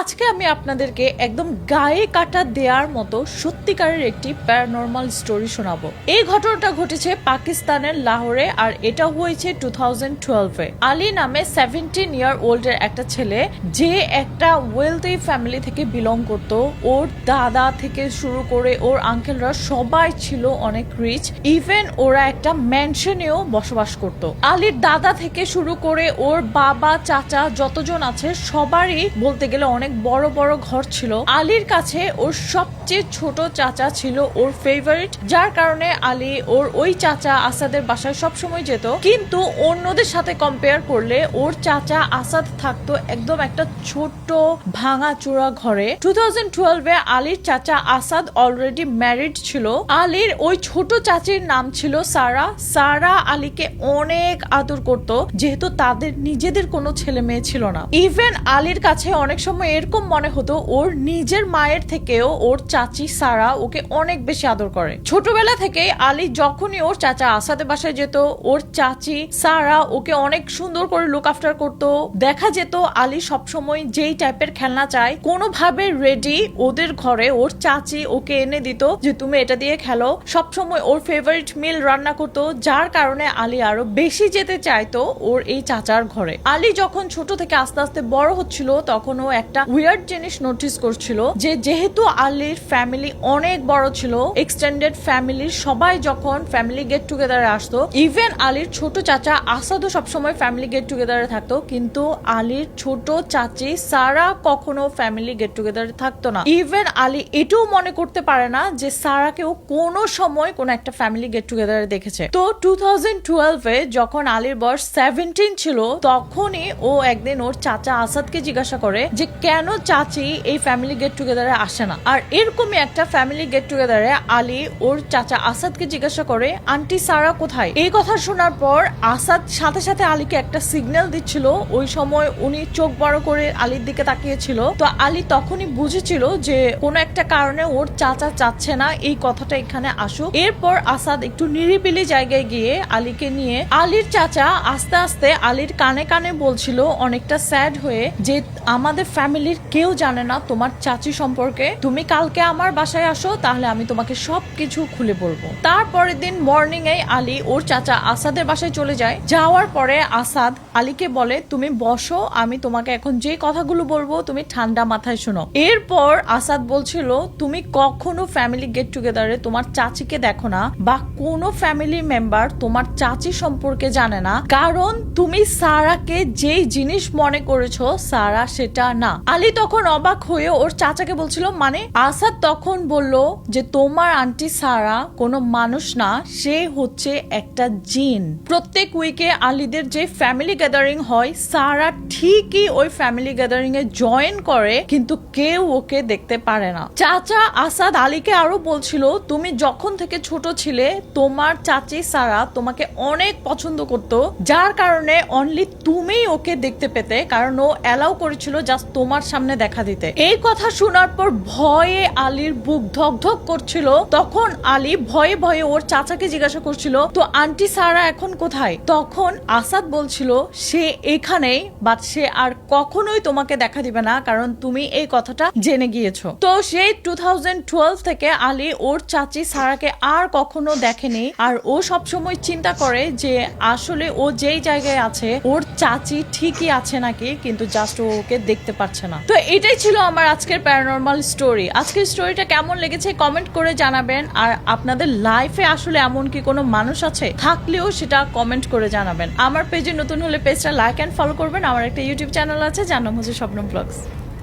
আজকে আমি আপনাদেরকে একদম গায়ে কাটা দেওয়ার মতো সত্যিকারের একটি প্যারানর্মাল স্টোরি শোনাবো। এই ঘটনাটা ঘটেছে পাকিস্তানের লাহোরে আর এটা হয়েছে টু থাউজেন্ড টুয়েলভে আলী নামে সেভেন্টিন ইয়ার ওল্ডের একটা ছেলে যে একটা ওয়েলথি ফ্যামিলি থেকে বিলং করত। ওর দাদা থেকে শুরু করে ওর আঙ্কেলরা সবাই ছিল অনেক রিচ ইভেন ওরা একটা ম্যানশনেও বসবাস করত। আলীর দাদা থেকে শুরু করে ওর বাবা, চাচা যতজন আছে সবারই বলতে গেলে অনেক বড় বড় ঘর ছিল। আলীর কাছে ওর সবচেয়ে ছোট চাচা ছিল ওর ফেভারিট যার কারণে আলী ওর ওই চাচা আসাদের বাসায় সবসময় যেত। কিন্তু অন্যদের সাথে কম্পেয়ার করলে ওর চাচা আসাদ থাকতো একদম একটা ছোট্ট ভাঙা চূড়া ঘরে। টু থাউজেন্ড টুয়েলভে আলীর চাচা আসাদ অলরেডি ম্যারিড ছিল। আলীর ওই ছোট চাচির নাম ছিল সারা। সারা আলীকে অনেক আদর করত, যেহেতু তাদের নিজেদের কোনো ছেলে মেয়ে ছিল না। ইভেন আলীর কাছে অনেক সময় এরকম মনে হতো ওর নিজের মায়ের থেকেও ওর চাচি সারা ওকে অনেক বেশি আদর করে। ছোটবেলা থেকে আলী যখনই ওর চাচা আসাদের বাসায় যেত, ওর চাচি সারা ওকে অনেক সুন্দর করে লুক আফটার করতো। দেখা যেত আলী সবসময় যেই টাইপের খেলনা চায়, কোনোভাবে রেডি ওদের ঘরে ওর চাচি ওকে এনে দিত যে, তুমি এটা দিয়ে খেলো। সবসময় ওর ফেভারিট মিল রান্না করতো, যার কারণে আলী আরও বেশি যেতে চাইতো ওর এই চাচার ঘরে। আলী যখন ছোট থেকে আস্তে আস্তে বড় হচ্ছিল, তখন ও একটা উইয়ার্ড জিনিস নোটিস করছিল যে যেহেতু আলীর ফ্যামিলি অনেক বড় ছিল এক্সটেন্ডেড ফ্যামিলির সবাই যখন ফ্যামিলি গেট টুগেদারে আসতো ইভেন আলীর ছোট চাচা আসাদও সবসময় ফ্যামিলি গেট টুগেদারে থাকতো, কিন্তু আলীর ছোট চাচি সারা কখনো ফ্যামিলি গেট টুগেদারে থাকতো না। ইভেন আলী এটাও মনে করতে পারে না যে সারাকেও কোনো সময় কোনো একটা ফ্যামিলি গেট টুগেদারে দেখেছে। তো টু থাউজেন্ড টুয়েলভে যখন আলীর বয়স সেভেন্টিন ছিল, তখনই ও একদিন ওর চাচা আসাদকে জিজ্ঞাসা করে যে কেন চাচি এই ফ্যামিলি গেট টুগেদারে আসে না? আর এরকমই একটা ফ্যামিলি গেট টুগেদারে আলী ওর চাচা আসাদকে জিজ্ঞাসা করে, আন্টি, সারা কোথায়? এই কথা শোনার পর আসাদ সাথে সাথে আলীকে একটা সিগন্যাল দিচ্ছিল। ওই সময় উনি চোখ বড় করে আলীর দিকে তাকিয়েছিল। তো আলী তখনই বুঝেছিল যে কোনো একটা কারণে ওর চাচা চাচ্ছে না। এই কথাটা এখানে আসুক। এরপর আসাদ একটু নিরিবিলি জায়গায় গিয়ে আলীকে নিয়ে আলীর চাচা আস্তে আস্তে আলীর কানে কানে বলছিল, অনেকটা স্যাড হয়ে যে আমাদের ফ্যামিলির কেউ জানে না তোমার চাচি সম্পর্কে। তুমি কালকে আমার বাসায় আসো, তাহলে আমি তোমাকে সবকিছু খুলে বলব। তারপরের দিন মর্নিং এ আলী ওর চাচা আসাদের বাসায় চলে যায়। যাওয়ার পরে আসাদ আলীকে বলে, তুমি বসো, আমি তোমাকে এখন যে কথাগুলো বলব, তুমি ঠান্ডা মাথায় শোনো। এরপর আসাদ বলছিল, তুমি কখনো ফ্যামিলি গেট টুগেদারে তোমার চাচিকে দেখো না, বা কোনো ফ্যামিলি মেম্বার তোমার চাচি সম্পর্কে জানে না। কারণ তুমি সারাকে যেই জিনিস মনে করেছ, সারা সেটা না। আলী তখন অবাক হয়ে ওর চাচাকে বলছিল মানে? আসাদ তখন বলল যে, তোমার আন্টি সারা কোনো মানুষ না, সে হচ্ছে একটা জিন। প্রত্যেক উইকে আলীদের যে ফ্যামিলি গ্যাদারিং হয়, সারা ঠিকই ওই ফ্যামিলি গ্যাদারিং এ জয়েন করে, কিন্তু কেউ ওকে দেখতে পারে না। চাচা আসাদ আলীকে আরও বলছিল, তুমি যখন থেকে ছোট ছিলে, তোমার চাচি সারা তোমাকে অনেক পছন্দ করতো। যার কারণে অনলি তুমিই ওকে দেখতে পেতে, কারণ ও অ্যালাউ করেছিল জাস্ট তোমার সামনে দেখা দিতে। এই কথা শোনার পর ভয়ে আলীর বুক ধক ধক করছিল। তখন আলী ভয়ে ভয়ে ওর চাচাকে জিজ্ঞাসা করছিল, তো আন্টি সারা এখন কোথায়? তখন আসাদ বলছিল, সে এখানেই বাট সে আর কখনোই তোমাকে দেখা দিবে না, কারণ তুমি এই কথাটা জেনে গিয়েছো। তো সেই টু থাউজেন্ড টুয়েলভ থেকে আলী ওর চাচি সারাকে আর কখনো দেখেনি আর ও সবসময় চিন্তা করে যে আসলে ও যেই জায়গায় আছে, ওর চাচি ঠিকই আছে নাকি, কিন্তু জাস্ট ওকে দেখতে পাচ্ছে না। তো এটাই ছিল আমার আজকের প্যারানর্মাল স্টোরি আজকের স্টোরিটা কেমন লেগেছে কমেন্ট করে জানাবেন। আর আপনাদের লাইফে আসলে এমন কি কোনো মানুষ আছে? থাকলেও সেটা কমেন্ট করে জানাবেন। আমার পেজে নতুন হলে পেজটা লাইক অ্যান্ড ফলো করবেন। আমার একটা ইউটিউব চ্যানেল আছে যার নাম হচ্ছে স্বপ্ন ব্লগস